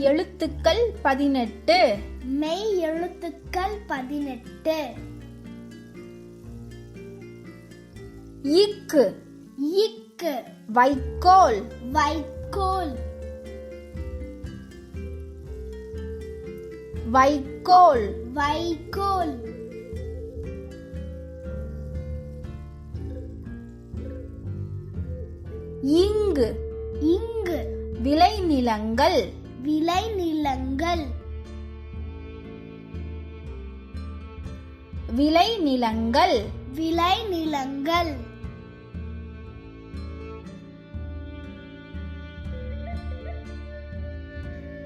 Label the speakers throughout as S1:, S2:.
S1: எழுத்துக்கள் பதினெட்டு.
S2: மெய் எழுத்துக்கள் பதினெட்டு.
S1: இக்கு
S2: இக்கு
S1: வைக்கோல்.
S2: வைக்கோல்.
S1: வைக்கோல்.
S2: வைக்கோல்.
S1: இங்கு. விளைநிலங்கள்.
S2: விளைநிலங்கள்.
S1: விளைநிலங்கள்.
S2: விளைநிலங்கள்.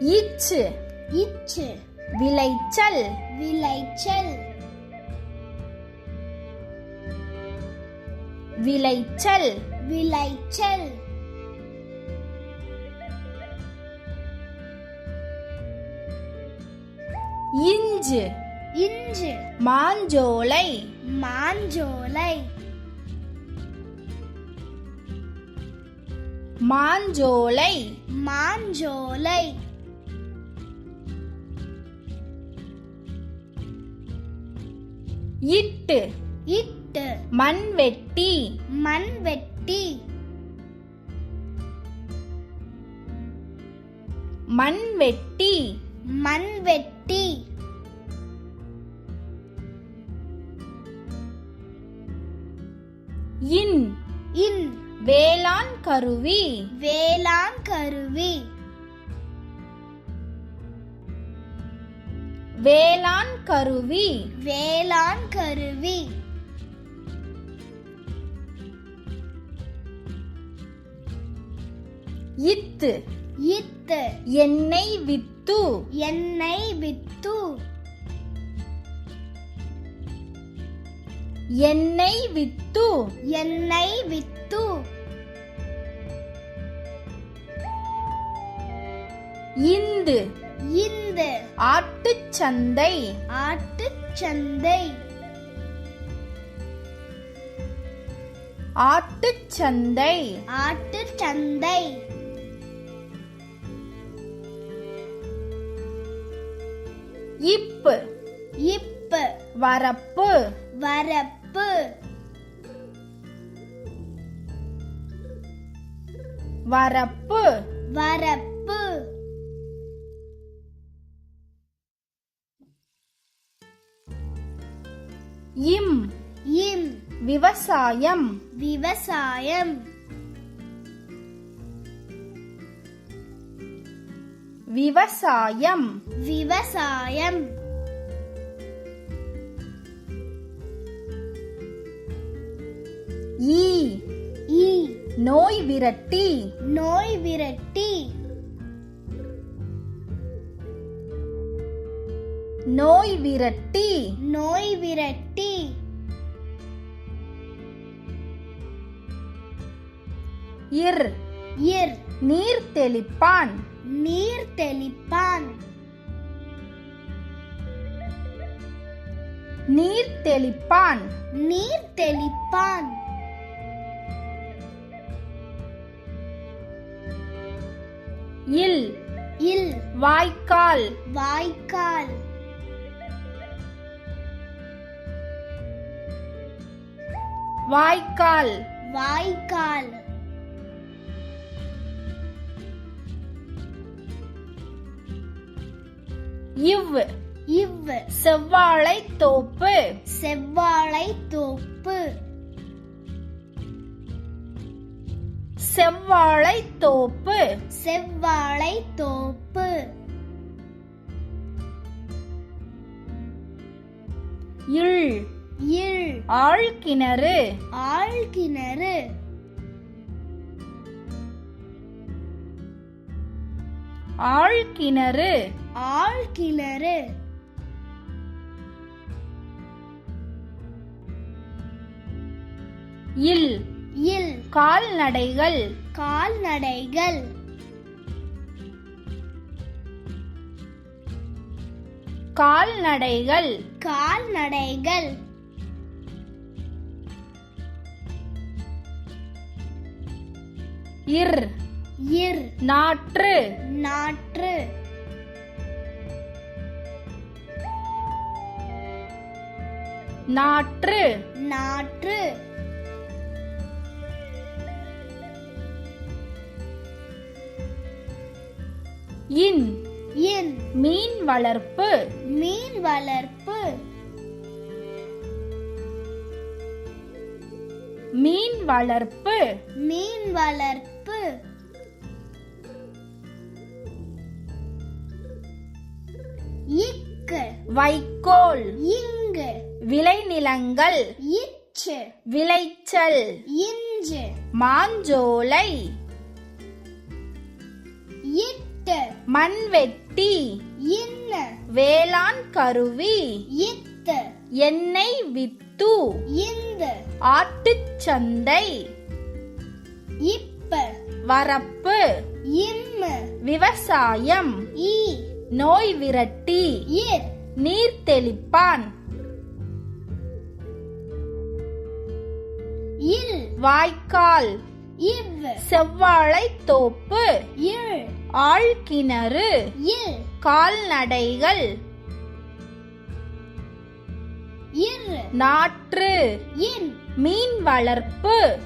S1: இச்சு.
S2: இச்சு.
S1: விளைச்சல்.
S2: விளைச்சல்.
S1: விளைச்சல்.
S2: விளைச்சல்.
S1: இஞ்சு.
S2: இஞ்சு.
S1: மாஞ்சோலை.
S2: மாஞ்சோலை.
S1: மாஞ்சோலை.
S2: மாஞ்சோலை.
S1: இட்டு.
S2: இட்டு.
S1: மண்வெட்டி
S2: மண்வெட்டி
S1: மண்வெட்டி
S2: மண்வெட்டி
S1: இன்.
S2: இன்.
S1: வேளாண் கருவி.
S2: வேளாண் கருவி.
S1: வேளாண் கருவி.
S2: வேளாண் கருவி.
S1: இத்து.
S2: இத்து.
S1: எண்ணெய் வித்து.
S2: எண்ணெய் வித்து
S1: எண்ணெய் வித்து
S2: எண்ணெய் வித்து
S1: இந்து.
S2: இந்து.
S1: ஆட்டுச்சந்தை
S2: ஆட்டுச்சந்தை
S1: ஆட்டுச்சந்தை
S2: ஆட்டுச்சந்தை
S1: இப்பு.
S2: இப்பு.
S1: வரப்பு.
S2: வரப்பு.
S1: வரப்பு.
S2: வரப்பு.
S1: இம்.
S2: இம்.
S1: விவசாயம்.
S2: விவசாயம்.
S1: விவசாயம்.
S2: விவசாயம்.
S1: ஈ.
S2: ஈ.
S1: நோய் விரட்டி.
S2: நோய் விரட்டி.
S1: நோய் விரட்டி.
S2: நோய் விரட்டி.
S1: இர்.
S2: இர்
S1: நீர் தெளிப்பான்.
S2: நீர் தெளிப்பான்.
S1: நீர் தெளிப்பான்.
S2: நீர் தெளிப்பான்.
S1: இல்.
S2: இல்.
S1: வாய்க்கால்.
S2: வாய்க்கால்.
S1: வாய்க்கால்.
S2: வாய்க்கால்.
S1: இவ்
S2: இவ்
S1: செவ்வாழை தோப்பு.
S2: செவ்வாழை தோப்பு.
S1: செவ்வாழை தோப்பு.
S2: செவ்வாழை தோப்பு.
S1: இள்
S2: இல்.
S1: ஆழ்கிணறு.
S2: ஆழ்கிணறு.
S1: ஆழ்கிணறு.
S2: ஆழ்கிணறு.
S1: இல்.
S2: இல்.
S1: கால்நடைகள்.
S2: கால்நடைகள்.
S1: கால்நடைகள்.
S2: கால்நடைகள்.
S1: இர்.
S2: இர்.
S1: நாற்று.
S2: நாற்று.
S1: நாற்று.
S2: நாற்று.
S1: இன்.
S2: இன்.
S1: மீன் வளர்ப்பு.
S2: மீன் வளர்ப்பு.
S1: மீன் வளர்ப்பு.
S2: மீன் வளர்ப்பு.
S1: வைக்கோல்.
S2: இங்கு.
S1: விளைநிலங்கள்.
S2: இச்சு.
S1: விளைச்சல்.
S2: இஞ்சு
S1: மாஞ்சோலை.
S2: இட்டு.
S1: மண்வெட்டி.
S2: இன்னு.
S1: வேளாண் கருவி.
S2: இத்து.
S1: எண்ணெய் வித்து.
S2: இந்து.
S1: ஆட்டுச்சந்தை
S2: இப்ப.
S1: வரப்பு.
S2: இம்மு.
S1: விவசாயம்.
S2: ஈ.
S1: நோய் விரட்டி.
S2: இர்
S1: நீர் தெளிப்பான்.
S2: இல்
S1: வாய்க்கால்.
S2: இவ்
S1: செவ்வாழை தோப்பு.
S2: இல்
S1: ஆழ்கிணறு
S2: இல்
S1: கால்நடைகள்.
S2: இர்.
S1: நாற்று.
S2: இன்.
S1: மீன் வளர்ப்பு.